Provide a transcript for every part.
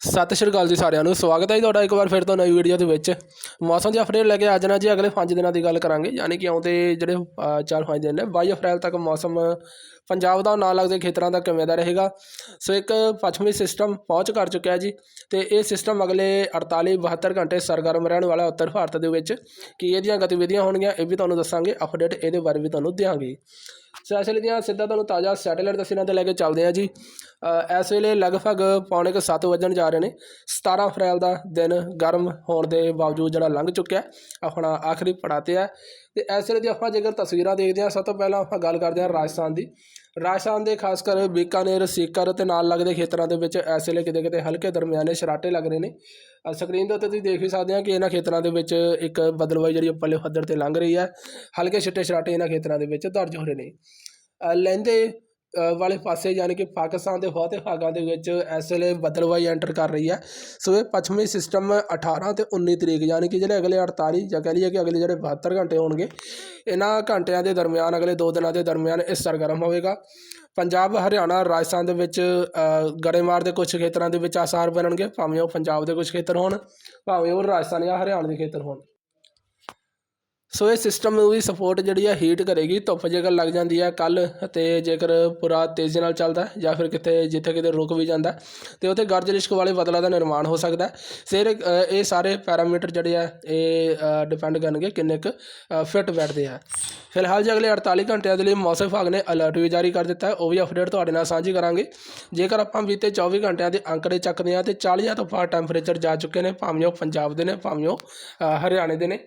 ਸਤਿ ਸ਼੍ਰੀ ਅਕਾਲ ਜੀ ਸਾਰਿਆਂ ਨੂੰ। ਸਵਾਗਤ ਹੈ ਜੀ ਤੁਹਾਡਾ ਇੱਕ ਵਾਰ ਫਿਰ ਤੋਂ ਨਵੀਂ ਵੀਡੀਓ ਦੇ ਵਿੱਚ। ਮੌਸਮ ਦੀ ਅਪਡੇਟ ਲੈ ਕੇ ਅੱਜ ਨਾ ਜੀ ਅਗਲੇ 5 ਦਿਨਾਂ ਦੀ ਗੱਲ ਕਰਾਂਗੇ। ਯਾਨੀ ਕਿ ਆਉਂਦੇ ਜਿਹੜੇ 4-5 ਦਿਨ ਨੇ 22 ਅਪ੍ਰੈਲ ਤੱਕ ਮੌਸਮ ਪੰਜਾਬ ਦਾ ਨਾਲ ਲੱਗਦੇ ਖੇਤਰਾਂ ਦਾ ਕਿਵੇਂ ਦਾ ਰਹੇਗਾ। ਸੋ ਇੱਕ ਪੱਛਮੀ ਸਿਸਟਮ ਪਹੁੰਚ ਕਰ ਚੁੱਕਿਆ ਜੀ। ਤੇ ਇਹ ਸਿਸਟਮ ਅਗਲੇ 48-72 ਘੰਟੇ ਸਰਗਰਮ ਰਹਿਣ ਵਾਲਾ ਉੱਤਰ ਭਾਰਤ ਦੇ ਵਿੱਚ। ਕੀ ਇਹਦੀਆਂ ਗਤੀਵਿਧੀਆਂ ਹੋਣਗੀਆਂ, ਇਹ ਵੀ ਤੁਹਾਨੂੰ ਦੱਸਾਂਗੇ। ਅਪਡੇਟ ਇਹਦੇ ਬਾਰੇ ਵੀ ਤੁਹਾਨੂੰ ਦਿਆਂਗੇ। ਸੋ ਇਸ ਵੇਲੇ ਦੀਆਂ ਸਿੱਧਾ ਤੁਹਾਨੂੰ ਤਾਜ਼ਾ ਸੈਟੇਲਾਈਟ ਤਸਵੀਰਾਂ ਤੇ ਲੈ ਕੇ ਚੱਲਦੇ ਹਾਂ ਜੀ। ਇਸ ਵੇਲੇ ਲਗਭਗ ਪੌਣੇ ਕੁ ਸੱਤ ਵੱਜਣ ਜਾ ਰਹੇ ਨੇ। 17 ਅਪ੍ਰੈਲ ਦਾ ਦਿਨ ਗਰਮ ਹੋਣ ਦੇ ਬਾਵਜੂਦ ਜਿਹੜਾ ਲੰਘ ਚੁੱਕਿਆ ਆਪਣਾ ਆਖਰੀ ਪੜਾਅ 'ਤੇ ਹੈ। ਤੇ ਇਸ ਵੇਲੇ ਦੀ ਆਪਾਂ ਜੇਕਰ ਤਸਵੀਰਾਂ ਦੇਖਦੇ ਹਾਂ, ਸਭ ਤੋਂ ਪਹਿਲਾਂ ਆਪਾਂ ਗੱਲ ਕਰਦੇ ਹਾਂ ਰਾਜਸਥਾਨ ਦੀ। ਰਾਜਸਥਾਨ ਦੇ ਖਾਸ ਕਰ ਬੀਕਾਨੇਰ ਸੀਕਰ ਅਤੇ ਨਾਲ ਲੱਗਦੇ ਖੇਤਰਾਂ ਦੇ ਵਿੱਚ ਇਸ ਵੇਲੇ ਕਿਤੇ ਕਿਤੇ ਹਲਕੇ ਦਰਮਿਆਨੇ ਸ਼ਰਾਟੇ ਲੱਗ ਰਹੇ ਨੇ। ਸਕਰੀਨ ਦੇ ਉੱਤੇ ਤੁਸੀਂ ਦੇਖ ਵੀ ਸਕਦੇ ਆ ਕਿ ਇਹਨਾਂ ਖੇਤਰਾਂ ਦੇ ਵਿੱਚ ਇੱਕ ਬਦਲਵਾਈ ਜਿਹੜੀ ਉੱਪਰਲੇ ਪੱਧਰ ਤੇ ਲੰਘ ਰਹੀ ਹੈ। ਹਲਕੇ ਛਿੱਟੇ ਸ਼ਰਾਟੇ ਇਹਨਾਂ ਖੇਤਰਾਂ ਦੇ ਵਿੱਚ ਦਰਜ ਹੋ ਰਹੇ ਨੇ। ਅ, ਲਹਿੰਦੇ ਵਾਲੇ ਪਾਸੇ ਯਾਨੀ ਕਿ ਪਾਕਿਸਤਾਨ ਦੇ ਬਹੁਤੇ ਭਾਗਾਂ ਦੇ ਵਿੱਚ ਇਸ ਵੇਲੇ ਬਦਲਵਾਈ ਐਂਟਰ ਕਰ ਰਹੀ ਹੈ। ਸੋ ਇਹ ਪੱਛਮੀ ਸਿਸਟਮ 18 ਤੇ 19 ਤਰੀਕ ਯਾਨੀ ਕਿ ਜਿਹੜੇ ਅਗਲੇ 48 ਜਾਂ ਕਹਿ ਲਈਏ ਕਿ ਅਗਲੇ ਜਿਹੜੇ 72 ਘੰਟੇ ਹੋਣਗੇ, ਇਹਨਾਂ ਘੰਟਿਆਂ ਦੇ ਦਰਮਿਆਨ, ਅਗਲੇ 2 ਦਿਨਾਂ ਦੇ ਦਰਮਿਆਨ ਇਹ ਸਰਗਰਮ ਹੋਵੇਗਾ। ਪੰਜਾਬ, ਹਰਿਆਣਾ, ਰਾਜਸਥਾਨ ਦੇ ਵਿੱਚ ਗੜੇਮਾਰ ਦੇ ਕੁਝ ਖੇਤਰਾਂ ਦੇ ਵਿੱਚ ਆਸਾਰ ਬਣਨਗੇ, ਭਾਵੇਂ ਉਹ ਪੰਜਾਬ ਦੇ ਕੁਝ ਖੇਤਰ ਹੋਣ, ਭਾਵੇਂ ਉਹ ਰਾਜਸਥਾਨ ਜਾਂ ਹਰਿਆਣਾ ਦੇ ਖੇਤਰ ਹੋਣ। ਸੋ ਇਹ ਸਿਸਟਮ ਨੂੰ ਵੀ ਸਪੋਰਟ ਜਿਹੜੀ ਆ ਹੀਟ ਕਰੇਗੀ ਧੁੱਪ ਜੇਕਰ ਲੱਗ ਜਾਂਦੀ ਹੈ ਕੱਲ ਤੇ ਜੇਕਰ ਪੂਰਾ ਤੇਜ਼ੀ ਨਾਲ ਚੱਲਦਾ ਜਾਂ ਫਿਰ ਕਿਤੇ ਜਿੱਥੇ ਕਿਤੇ ਰੁਕ ਵੀ ਜਾਂਦਾ ਹੈ, ਤੇ ਉੱਥੇ ਗਰਜ ਰਿਸ਼ਕ ਵਾਲੇ ਬਦਲਾ ਦਾ ਨਿਰਮਾਣ ਹੋ ਸਕਦਾ ਸਿਰ ਇਹ ਸਾਰੇ ਪੈਰਾਮੀਟਰ ਜਿਹੜੇ ਆ ਇਹ ਡਿਪੈਂਡ ਕਰਨਗੇ ਕਿੰਨੇ ਕੁ ਫਿੱਟ ਬੈਠਦੇ ਆ। ਫਿਲਹਾਲ ਜੇ ਅਗਲੇ 48 ਘੰਟਿਆਂ ਦੇ ਲਈ ਮੌਸਮ ਵਿਭਾਗ ਨੇ ਅਲਰਟ ਵੀ ਜਾਰੀ ਕਰ ਦਿੱਤਾ ਹੈ ਉਹ ਵੀ ਅਪਡੇਟ ਤੁਹਾਡੇ ਨਾਲ ਸਾਂਝੀ ਕਰਾਂਗੇ। ਜੇਕਰ ਆਪਾਂ ਬੀਤੇ 24 ਘੰਟਿਆਂ ਦੇ ਅੰਕੜੇ ਚੱਕਦੇ ਹਾਂ ਤੇ 40 ਤੋਂ ਪਾਰ ਟੈਂਪਰੇਚਰ ਜਾ ਚੁੱਕੇ ਨੇ ਭਾਵੇਂ ਉਹ ਪੰਜਾਬ ਦੇ ਨੇ ਭਾਵੇਂ ਉਹ ਹਰਿਆਣੇ ਦੇ ਨੇ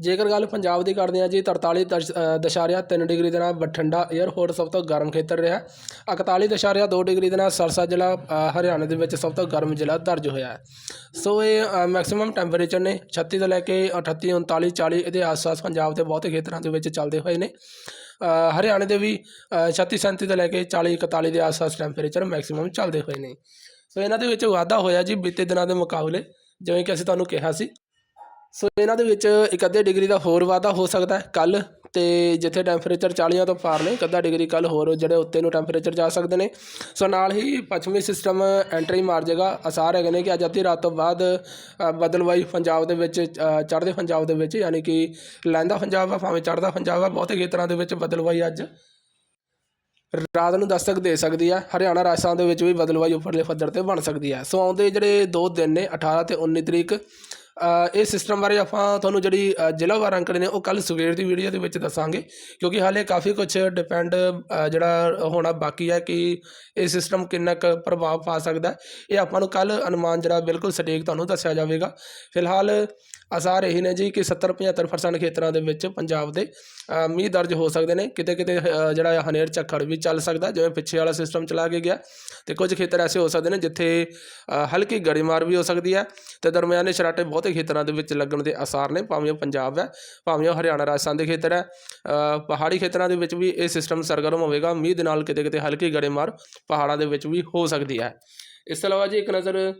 ਜੇਕਰ ਗੱਲ ਪੰਜਾਬ ਦੀ ਕਰਦੇ ਹਾਂ ਜੀ 43 ਦਸ਼- ਅ, ਦਸ਼ਾਰਿਆ 3 ਡਿਗਰੀ ਦੇ ਨਾਲ ਬਠਿੰਡਾ 에ਅਰਪੋਰਟ ਸਭ ਤੋਂ ਗਰਮ ਖੇਤਰ ਰਿਹਾ। 41 ਦਸ਼ਾਰਿਆ 2 ਡਿਗਰੀ ਦੇ ਨਾਲ ਸਰਸਾ ਜ਼ਿਲ੍ਹਾ ਅ, ਹਰਿਆਣੇ ਦੇ ਵਿੱਚ ਸਭ ਤੋਂ ਗਰਮ ਜ਼ਿਲ੍ਹਾ ਦਰਜ ਹੋਇਆ ਹੈ। ਸੋ ਇਹ ਮੈਕਸਿਮਮ ਟੈਂਪਰੇਚਰ ਨੇ 36 ਤੋਂ ਲੈ ਕੇ 38 39 40 ਇਹਦੇ ਆਸ-ਪਾਸ ਪੰਜਾਬ ਦੇ ਬਹੁਤੇ ਖੇਤਰਾਂ ਦੇ ਵਿੱਚ ਚੱਲਦੇ ਹੋਏ ਨੇ। ਹਰਿਆਣੇ ਦੇ ਵੀ ਅ, 36 37 ਤੋਂ ਲੈ ਕੇ 40 41 ਦੇ ਆਸ-ਪਾਸ ਟੈਂਪਰੇਚਰ ਮੈਕਸਿਮਮ ਚੱਲਦੇ ਹੋਏ ਨੇ। ਸੋ ਇਹਨਾਂ ਦੇ ਵਿੱਚ ਵਾਧਾ ਹੋਇਆ ਜੀ ਬੀਤੇ ਦਿਨਾਂ ਦੇ ਮੁਕਾਬਲੇ ਜਿਵੇਂ ਕਿ ਅਸੀਂ ਤੁਹਾਨੂੰ ਕਿਹਾ ਸੀ। ਸੋ ਇਹਨਾਂ ਦੇ ਵਿੱਚ ਇੱਕ ਅੱਧੇ ਡਿਗਰੀ ਦਾ ਹੋਰ ਵਾਧਾ ਹੋ ਸਕਦਾ ਹੈ ਕੱਲ ਤੇ ਜਿੱਥੇ ਟੈਂਪਰੇਚਰ 40 ਤੋਂ ਪਾਰ ਨੇ, ਇੱਕ ਅੱਧਾ ਡਿਗਰੀ ਕੱਲ ਹੋਰ ਜਿਹੜੇ ਉੱਤੇ ਨੂੰ ਟੈਂਪਰੇਚਰ ਜਾ ਸਕਦੇ ਨੇ। ਸੋ ਨਾਲ ਹੀ ਪੱਛਮੀ ਸਿਸਟਮ ਐਂਟਰੀ ਮਾਰ ਜਾਏਗਾ ਅਸਾਰ ਹੈਗੇ ਨੇ ਕਿ ਅੱਜ ਅੱਧੀ ਰਾਤ ਤੋਂ ਬਾਅਦ ਬਦਲਵਾਈ ਪੰਜਾਬ ਦੇ ਵਿੱਚ ਚੜ੍ਹਦੇ ਪੰਜਾਬ ਦੇ ਵਿੱਚ, ਯਾਨੀ ਕਿ ਲੈਂਦਾ ਪੰਜਾਬ ਆ, ਭਾਵੇਂ ਚੜ੍ਹਦਾ ਪੰਜਾਬ ਆ, ਬਹੁਤੇ ਖੇਤਰਾਂ ਦੇ ਵਿੱਚ ਬਦਲਵਾਈ ਅੱਜ ਰਾਤ ਨੂੰ ਦਸਤਕ ਦੇ ਸਕਦੀ ਹੈ ਹਰਿਆਣਾ, ਰਾਜਸਥਾਨ ਦੇ ਵਿੱਚ ਵੀ ਬਦਲਵਾਈ ਉੱਪਰਲੇ ਪੱਧਰ ਤੇ ਬਣ ਸਕਦੀ ਹੈ ਸੋ ਆਉਂਦੇ ਜਿਹੜੇ ਦੋ ਦਿਨ ਨੇ 18 ਤੇ 19 ਤਰੀਕ ਇਹ ਸਿਸਟਮ ਬਾਰੇ ਆਪਾਂ ਤੁਹਾਨੂੰ ਜਿਹੜੀ ਅ, ਜ਼ਿਲ੍ਹਾਵਾਰ ਅੰਕੜੇ ਨੇ ਉਹ ਕੱਲ ਸਵੇਰ ਦੀ ਵੀਡੀਓ ਦੇ ਵਿੱਚ ਦੱਸਾਂਗੇ। ਕਿਉਂਕਿ ਹਾਲੇ ਕਾਫੀ ਕੁਝ ਡਿਪੈਂਡ ਜਿਹੜਾ ਹੋਣਾ ਬਾਕੀ ਹੈ ਕਿ ਇਹ ਸਿਸਟਮ ਕਿੰਨਾ ਕੁ ਪ੍ਰਭਾਵ ਪਾ ਸਕਦਾ ਇਹ ਆਪਾਂ ਨੂੰ ਕੱਲ ਅਨੁਮਾਨ ਜਿਹੜਾ ਬਿਲਕੁਲ ਸਟੀਕ ਤੁਹਾਨੂੰ ਦੱਸਿਆ ਜਾਵੇਗਾ। ਫਿਲਹਾਲ ਆਸਾਰ ਇਹੀ ਨੇ ਜੀ ਕਿ 70 75% ਖੇਤਰਾਂ ਦੇ ਵਿੱਚ ਪੰਜਾਬ ਦੇ ਮੀਂਹ ਦਰਜ ਹੋ ਸਕਦੇ ਨੇ। ਕਿਤੇ ਕਿਤੇ ਜਿਹੜਾ ਹਨੇਰ ਝੱਖੜ ਵੀ ਚੱਲ ਸਕਦਾ ਜਿਵੇਂ ਪਿੱਛੇ ਵਾਲਾ ਸਿਸਟਮ ਚਲਾ ਕੇ ਗਿਆ। ਤੇ ਕੁਝ ਖੇਤਰ ਐਸੇ ਹੋ ਸਕਦੇ ਨੇ ਜਿੱਥੇ ਹਲਕੀ ਗੜੀਮਾਰ ਵੀ ਹੋ ਸਕਦੀ ਹੈ। ਤੇ ਦਰਮਿਆਨੇ ਸ਼ਰਾਟੇ ਬਹੁਤ ਖੇਤਰਾਂ ਦੇ ਵਿੱਚ ਲੱਗਣ ਦੇ ਆਸਾਰ ਨੇ, ਭਾਵੇਂ ਉਹ ਪੰਜਾਬ ਹੈ, ਭਾਵੇਂ ਉਹ ਹਰਿਆਣਾ, ਰਾਜਸਥਾਨ ਦੇ ਖੇਤਰ ਹੈ। ਪਹਾੜੀ ਖੇਤਰਾਂ ਦੇ ਵਿੱਚ ਵੀ ਇਹ ਸਿਸਟਮ ਸਰਗਰਮ ਹੋਵੇਗਾ ਮੀਂਹ ਦੇ ਨਾਲ ਕਿਤੇ ਕਿਤੇ ਹਲਕੀ ਗੜੇਮਾਰ ਪਹਾੜਾਂ ਦੇ ਵਿੱਚ ਵੀ ਹੋ ਸਕਦੀ ਹੈ। ਇਸ ਤੋਂ ਇਲਾਵਾ ਜੀ ਇੱਕ ਨਜ਼ਰ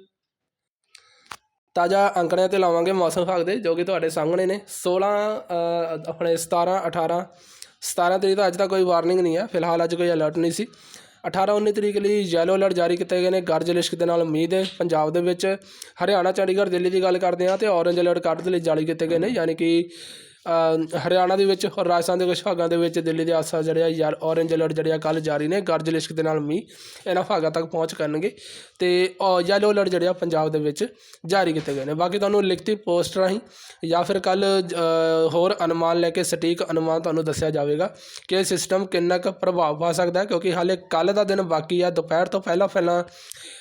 ਤਾਜ਼ਾ ਅੰਕੜਿਆਂ ਤੇ ਲਾਵਾਂਗੇ ਮੌਸਮ ਵਿਭਾਗ ਦੇ, ਜੋ ਕਿ ਤੁਹਾਡੇ ਸਾਹਮਣੇ ਨੇ। 16 ਆਪਣੇ 17 18 17 ਤਰੀਕ ਦਾ ਅੱਜ ਤੱਕ ਕੋਈ ਵਾਰਨਿੰਗ ਨਹੀਂ ਹੈ, ਫਿਲਹਾਲ ਅੱਜ ਕੋਈ ਅਲਰਟ ਨਹੀਂ ਸੀ। 18 19 ਤਰੀਕ ਲਈ ਯੈਲੋ ਅਲਰਟ ਜਾਰੀ ਕੀਤੇ ਗਏ ਨੇ। ਗਰਜ ਲਿਸ਼ਕ ਦੇ ਨਾਲ ਉਮੀਦ ਹੈ ਪੰਜਾਬ ਦੇ ਵਿੱਚ ਹਰਿਆਣਾ, ਚੰਡੀਗੜ੍ਹ, ਦਿੱਲੀ ਦੀ ਗੱਲ ਕਰਦੇ ਹਾਂ ਤੇ ਔਰੇਂਜ ਅਲਰਟ ਕੱਢ ਦੇ ਲਈ ਜਾਰੀ ਕੀਤੇ ਗਏ ਨੇ, ਯਾਨੀ ਕਿ ਹਰਿਆਣਾ ਦੇ ਵਿੱਚ ਔਰ ਰਾਜਸਥਾਨ ਦੇ ਕੁਝ ਭਾਗਾਂ ਦੇ ਵਿੱਚ ਦਿੱਲੀ ਦੇ ਆਸਾ ਜਿਹੜੇ ਆ ਯਾਰ ਔਰੇਂਜ ਅਲਰਟ ਜਿਹੜੇ ਆ ਕੱਲ ਜਾਰੀ ਨੇ, ਗਰਜ ਲਿਸ਼ਕ ਦੇ ਨਾਲ ਮੀਂਹ ਇਹਨਾਂ ਭਾਗਾਂ ਤੱਕ ਪਹੁੰਚ ਕਰਨਗੇ ਤੇ ਯੈਲੋ ਅਲਰਟ ਜਿਹੜੇ ਆ ਪੰਜਾਬ ਦੇ ਵਿੱਚ ਜਾਰੀ ਕੀਤੇ ਗਏ ਨੇ। ਬਾਕੀ ਤੁਹਾਨੂੰ ਲਿਖਤੀ ਪੋਸਟ ਰਾਹੀਂ ਜਾਂ ਫਿਰ ਕੱਲ ਹੋਰ ਅਨੁਮਾਨ ਲੈ ਕੇ ਸਟੀਕ ਅਨੁਮਾਨ ਤੁਹਾਨੂੰ ਦੱਸਿਆ ਜਾਵੇਗਾ ਕਿ ਇਹ ਸਿਸਟਮ ਕਿੰਨਾ ਕੁ ਪ੍ਰਭਾਵ ਪਾ ਸਕਦਾ ਹੈ, ਕਿਉਂਕਿ ਹਾਲੇ ਕੱਲ ਦਾ ਦਿਨ ਬਾਕੀ ਆ, ਦੁਪਹਿਰ ਤੋਂ ਪਹਿਲਾਂ ਪਹਿਲਾਂ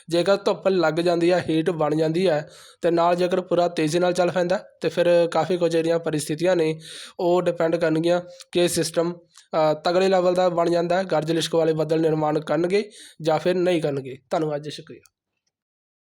ਜੇਕਰ ਧੁੱਪ ਲੱਗ ਜਾਂਦੀ ਹੈ ਹੀਟ ਬਣ ਜਾਂਦੀ ਹੈ ਤੇ ਨਾਲ ਜੇਕਰ ਪੂਰਾ ਤੇਜ਼ੀ ਨਾਲ ਚੱਲ ਪੈਂਦਾ, ਤੇ ਫਿਰ ਕਾਫੀ ਕੁਝ ਜਿਹੜੀਆਂ ਪਰਿਸਥਿਤੀਆਂ ਨੇ ਉਹ ਡਿਪੈਂਡ ਕਰਨਗੀਆਂ ਕਿ ਸਿਸਟਮ ਤਗੜੇ ਲੈਵਲ ਦਾ ਬਣ ਜਾਂਦਾ ਹੈ, ਗਰਜ ਲਿਸ਼ਕ ਵਾਲੇ ਬੱਦਲ ਨਿਰਮਾਣ ਕਰਨਗੇ ਜਾਂ ਫਿਰ ਨਹੀਂ ਕਰਨਗੇ। ਧੰਨਵਾਦ, ਜੀ ਸ਼ੁਕਰੀਆ